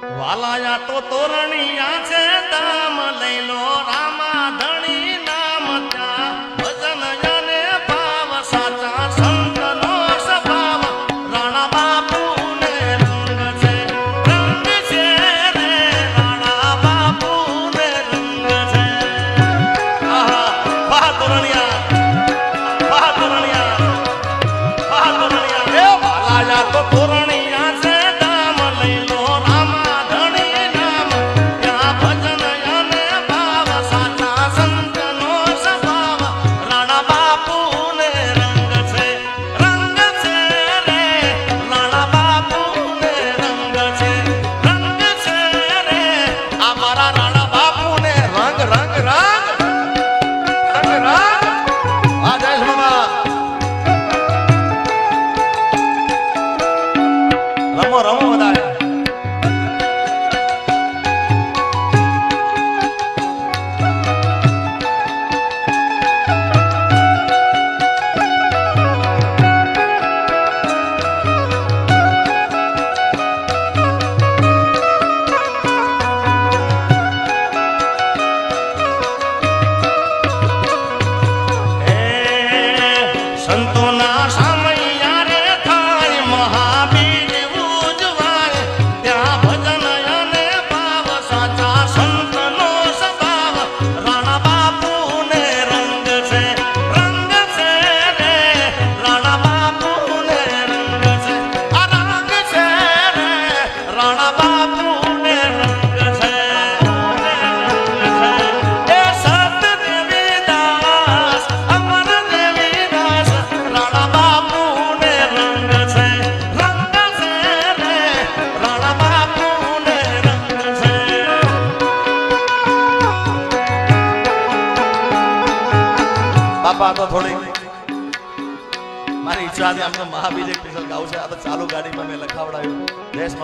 વાલાયા તો તોરણિયા છે તામ લઈ લો રામ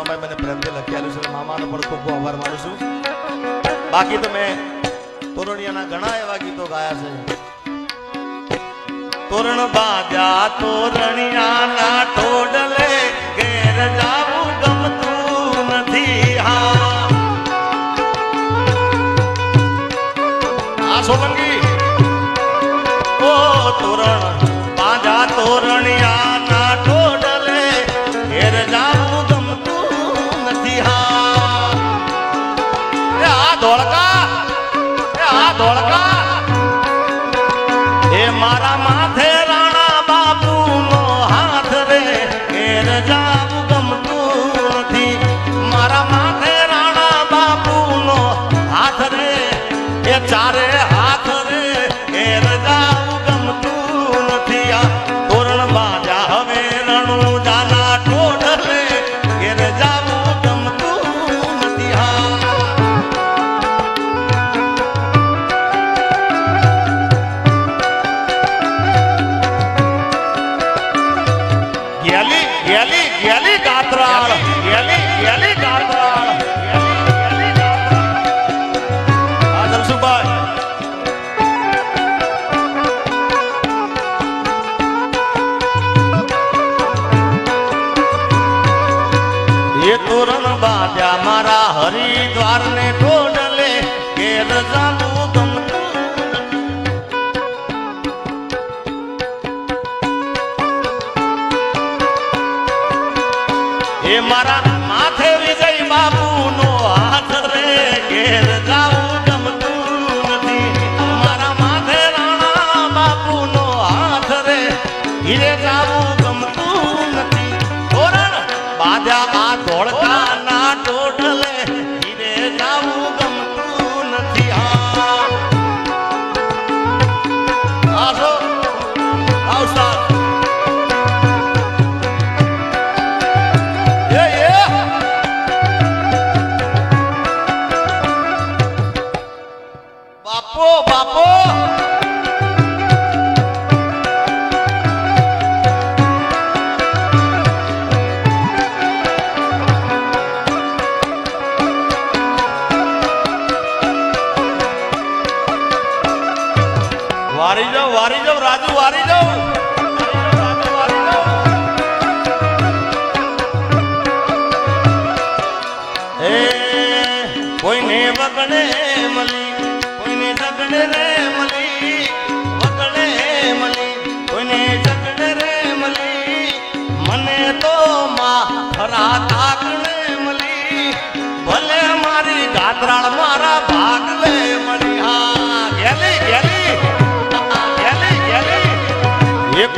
મામાએ મને પ્રેમથી લખી આવ્યું છે મામાનો પણ ખૂબ આભાર માનું છું. બાકી તો મેં તોરણિયાના ઘણા એવા ગીતો ગાયા છે. તોરણ બાજા તોરણિયાના ટોડલે ઘેર જાવું ગમતું નથી હા. આ સોલંકી. ઓ તોરણ. চারে તોરણ બાંધ્યા મારા હરિદ્વાર ને ઢોડલે ઘેર જાંબુ એ મારા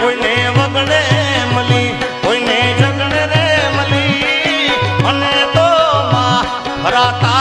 કોઈને વગડે મલી કોઈને ઝગડે રે મલી. મને તો માં ભરાતા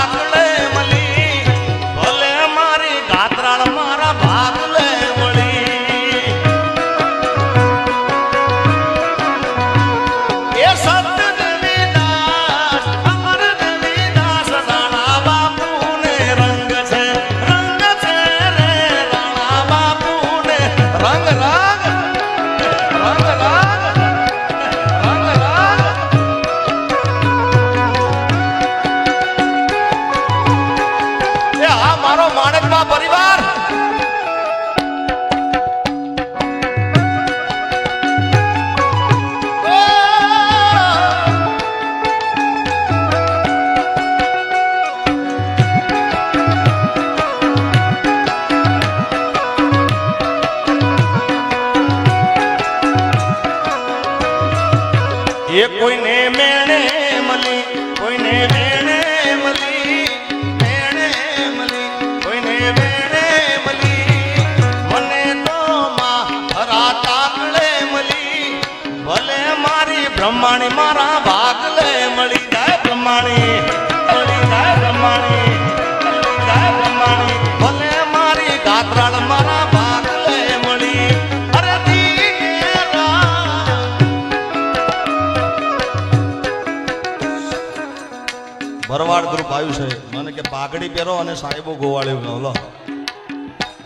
ભરવાડ ગ્રુપ આવ્યું છે. મને કે પાઘડી પહેરો અને સાહેબો ગોવાળ્યું. લો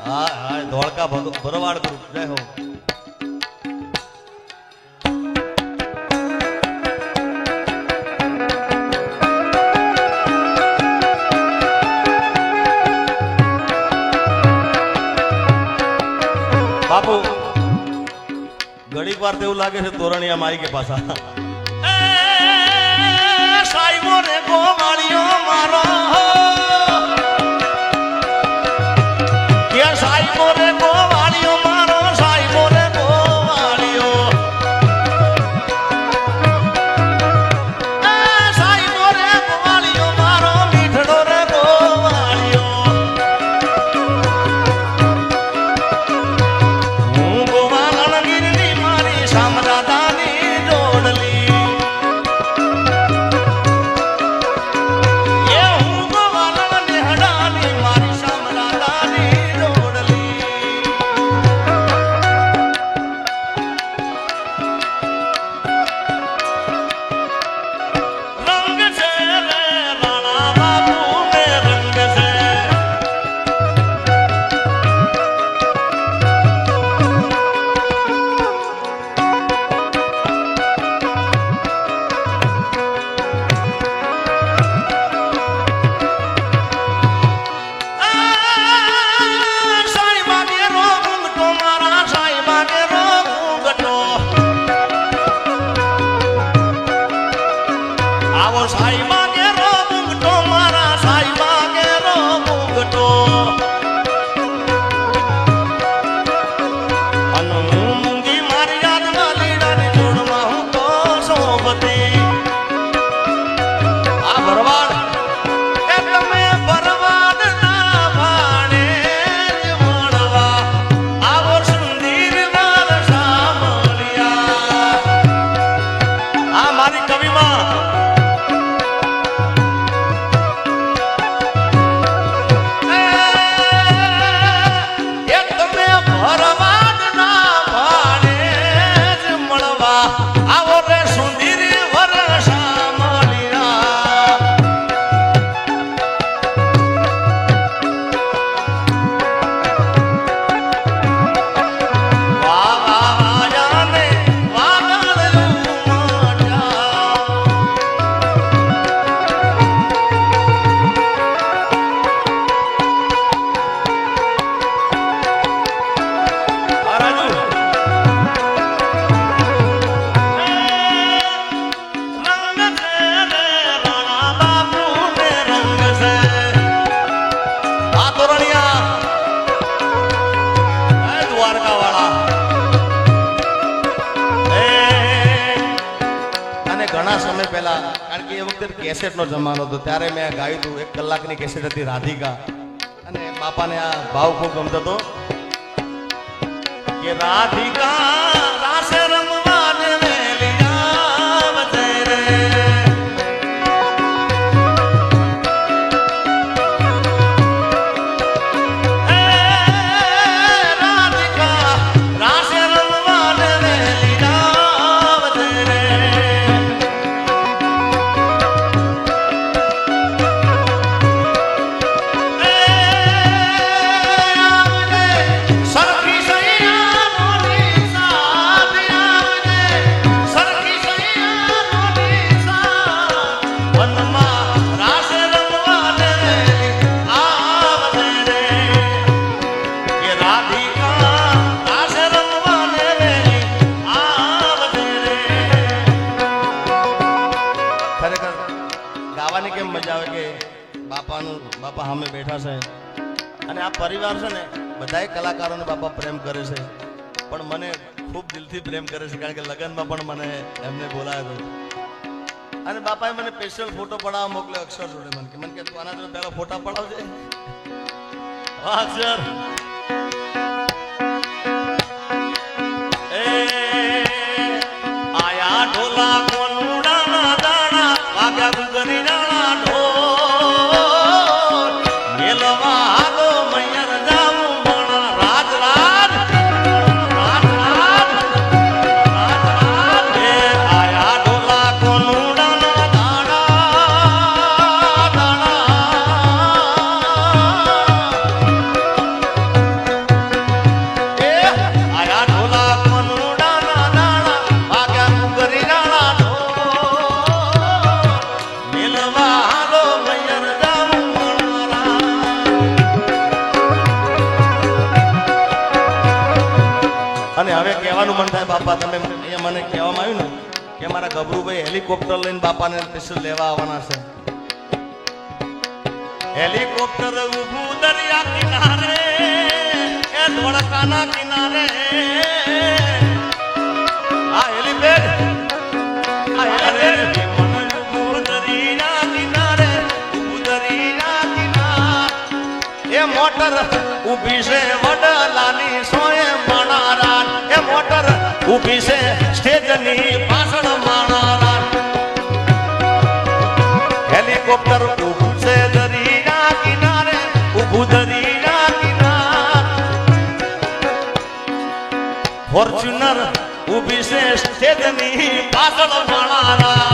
હા હા, ધોળકા ભરવાડ ગ્રુપ. જય હો. બાપુ ઘડીક વાર તેવું લાગે છે તોરણિયા માઈ કે પાછા. સાહેબો ને ગો મારો. 감. જમાનો હતો, ત્યારે મેં ગાયું હતું. એક કલાકની કેસેટ હતી, રાધિકા. અને બાપાને આ ભાવ ખૂબ ગમતો હતો કે રાધિકા પરિવાર છે ને, બધાય કલાકારોને બાપા પ્રેમ કરે છે. પણ મને ખૂબ દિલથી પ્રેમ કરે છે, કારણ કે લગ્નમાં પણ મને એમને બોલાયો અને બાપાએ મને સ્પેશિયલ ફોટો પડાવવા મોકલ્યો, અક્ષર જોડે મને. કે મને કે તું આના જોડે પહેલા ફોટા પડાવજે. વાહ, અક્ષર. અને હવે કહેવાનું મન થાય, બાપા, તમે અહીંયા મને કહેવામાં આવ્યું ને કે મારા ગભરુભાઈ હેલિકોપ્ટર લઈને બાપાને સ્પેશિયલ લેવા આવવાના છે. હેલિકોપ્ટર ઊભું દરિયા કિનારે, એ ધોળકાના કિનારે. આ હેલિપેડ આ હેલિપેડ. મોટર ઊભી છે વડલાની. ઊભી છે સ્ટેજની પાછળ માણારા હેલિકોપ્ટર ઊભું છે દરિયા કિનારે, ઊભું દરિયા કિનારે. ફોર્ચ્યુનર ઊભી છે સ્ટેજની પાછળ માણારા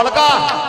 ધોળકા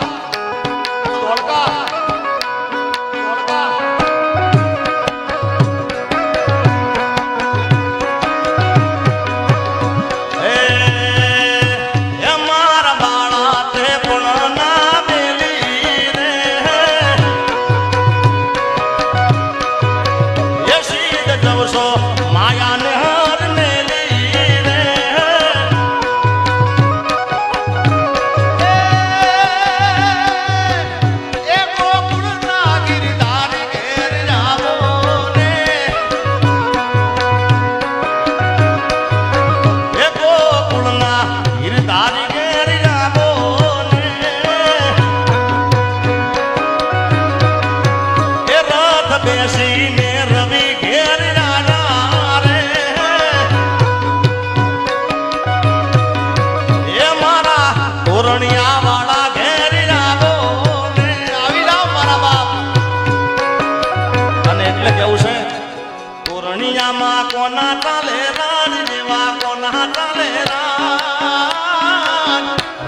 તોરણિયામાં કોના ચાલે રાજ જેવા કોના ચાલે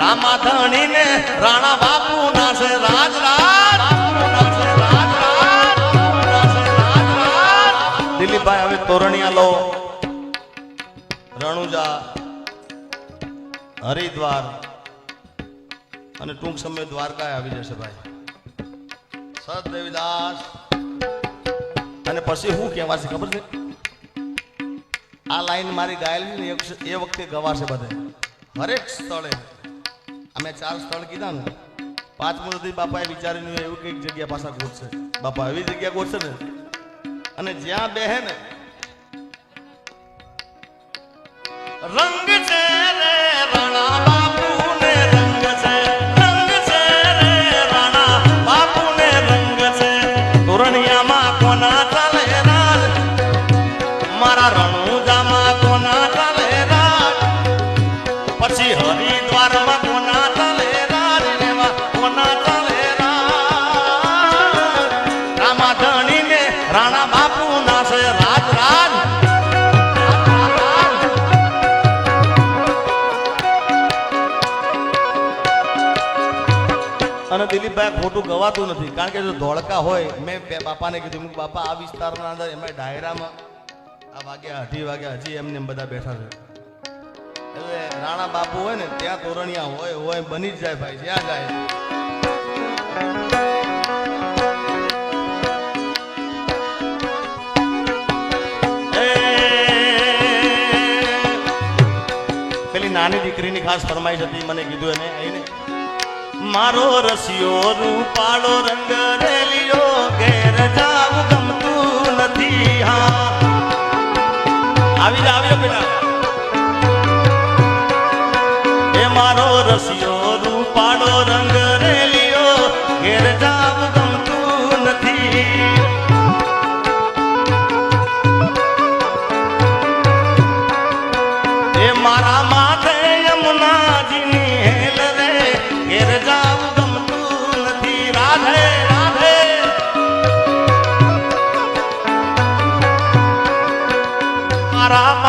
રામા ધણીને રાણા બાપુ ના છે રાજ દિલીપભાઈ, હવે તોરણિયા લો. રણુજા, હરિદ્વાર અને ટૂંક સમય દ્વારકા આવી જશે ભાઈ. સત અને પછી શું કહેવાશે, ખબર છે? આ લાઈન મારી ગાયેલી ને એ- વખતે ગવાશે બધે. હરેક સ્થળે. અમે ચાર સ્થળ કીધા ને પાંચમું સુધી બાપાએ વિચાર્યું એવું કંઈક જગ્યા પાછા ગોઠશે. બાપા એવી જગ્યા ગોઠશે ને. અને જ્યાં બેહે ને, રંગ બાપુ નાસે રાજ રાજ અને દિલીપભાઈ ખોટું ગવાતું નથી. કારણ કે જો ધોળકા હોય મેં બાપાને કીધું, બાપા આ વિસ્તારના અંદર એમાં ડાયરામાં આ વાગ્યા અઢી વાગ્યા હજી એમને એમ બધા બેઠા છે. એટલે રાણા બાપુ હોય ને ત્યાં તોરણિયા હોય હોય બની જ જાય ભાઈ જ્યાં જાય. નાની દીકરીની ખાસ ફરમાઈશ હતી, મને કીધું એને, આઈને મારો રસિયો રૂપાળો રંગ રેલિયો ઘેર જાવું ગમતું નથી, હા. આવી જા આવ્યો બેટા મારા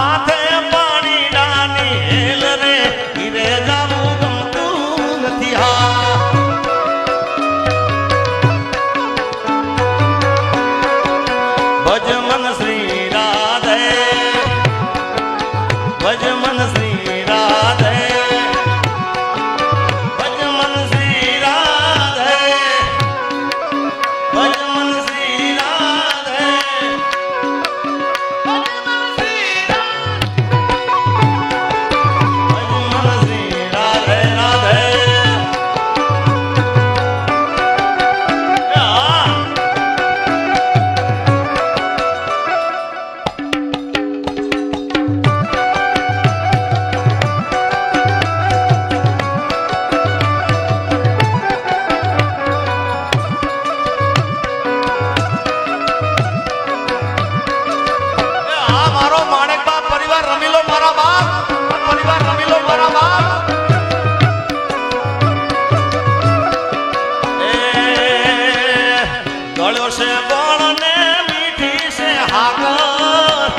ગળ્યો છે બળ ને મીઠી છે હાકર.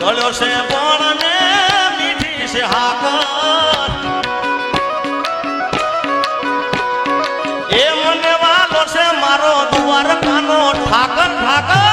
ગળ્યો છે બળ ને મીઠી છે હાકર. એ મને વાલો છે મારો દ્વારકાનો ઠાકર ઠાકર.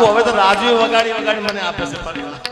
બાપુ હવે તો રાજવી વગાડી વગાડી મને આપે છે ફરી વાર.